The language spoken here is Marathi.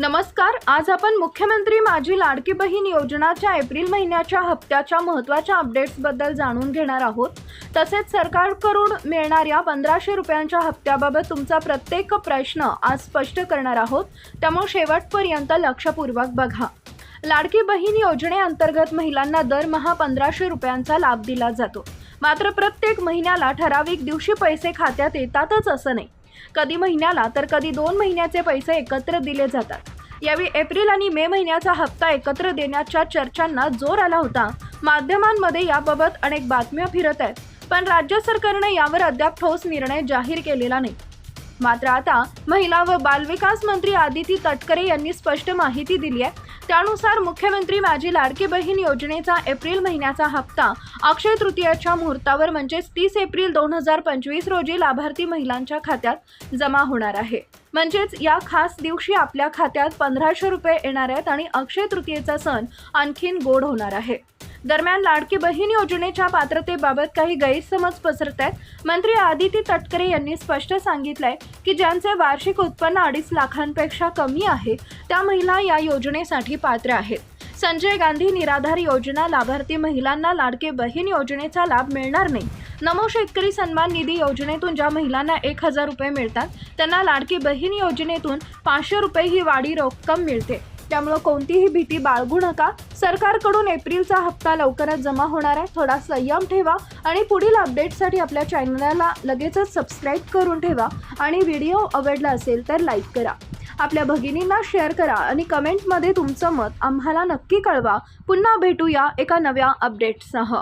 नमस्कार आज आपण मुख्यमंत्री माझी लाडकी बहीण योजनाच्या एप्रिल महिन्याच्या हप्त्याच्या महत्त्वाच्या अपडेट्सबद्दल जाणून घेणार आहोत. तसेच सरकारकडून मिळणाऱ्या पंधराशे रुपयांच्या हप्त्याबाबत तुमचा प्रत्येक प्रश्न आज स्पष्ट करणार आहोत. त्यामुळे शेवटपर्यंत लक्षपूर्वक बघा. लाडकी बहीण योजनेअंतर्गत महिलांना दरमहा पंधराशे रुपयांचा लाभ दिला जातो. मात्र प्रत्येक महिन्याला ठराविक दिवशी पैसे खात्यात येतातच असं नाही. कधी महिन्याला तर कधी दोन महिन्याचे पैसे एकत्र दिले जातात. यावेळी एप्रिल आणि मे महिन्याचा हप्ता एकत्र देण्याच्या चर्चांना जोर आला होता. माध्यमांमध्ये याबाबत अनेक बातम्या फिरत आहेत पण राज्य सरकारने यावर अद्याप ठोस निर्णय जाहीर केलेला नाही. मात्र आता महिला व बालविकास मंत्री आदिती तटकरे यांनी स्पष्ट माहिती दिली आहे. त्यानुसार मुख्यमंत्री माझी लाडकी बहीण योजनेचा एप्रिल महिन्याचा हप्ता अक्षय तृतीयाच्या मुहूर्तावर म्हणजेच तीस एप्रिल दोन हजार पंचवीस रोजी लाभार्थी महिलांच्या खात्यात जमा होणार आहे. म्हणजेच या खास दिवशी आपल्या खात्यात पंधराशे रुपये येणार आहेत आणि अक्षय तृतीयेचा सण आणखीन गोड होणार आहे. दरम्यान लाडकी बहीण योजनेच्या पात्रतेबाबत काही गैरसमज पसरत आहेत मंत्री आदिती तटकरे यांनी स्पष्ट सांगितलंय की ज्यांचे वार्षिक उत्पन्न अडीच लाखांपेक्षा कमी आहे त्या महिला या योजनेसाठी पात्र आहेत. संजय गांधी निराधार योजना लाभार्थी महिलांना लाडके बहीण योजनेचा लाभ मिळणार नाही. नमो शेतकरी सन्मान निधी योजनेतून ज्या महिलांना एक हजार रुपये मिळतात त्यांना लाडकी बहीण योजनेतून पाचशे रुपये ही वाढी रक्कम मिळते. त्यामुळं कोणतीही भीती बाळगू नका. सरकारकडून एप्रिलचा हप्ता लवकरच जमा होणार आहे. थोडा संयम ठेवा आणि पुढील अपडेटसाठी आपल्या चॅनलला लगेचच सबस्क्राईब करून ठेवा आणि व्हिडिओ आवडला असेल तर लाईक करा. आपल्या भगिनींना शेअर करा आणि कमेंटमध्ये तुमचं मत आम्हाला नक्की कळवा. पुन्हा भेटूया एका नव्या अपडेटसह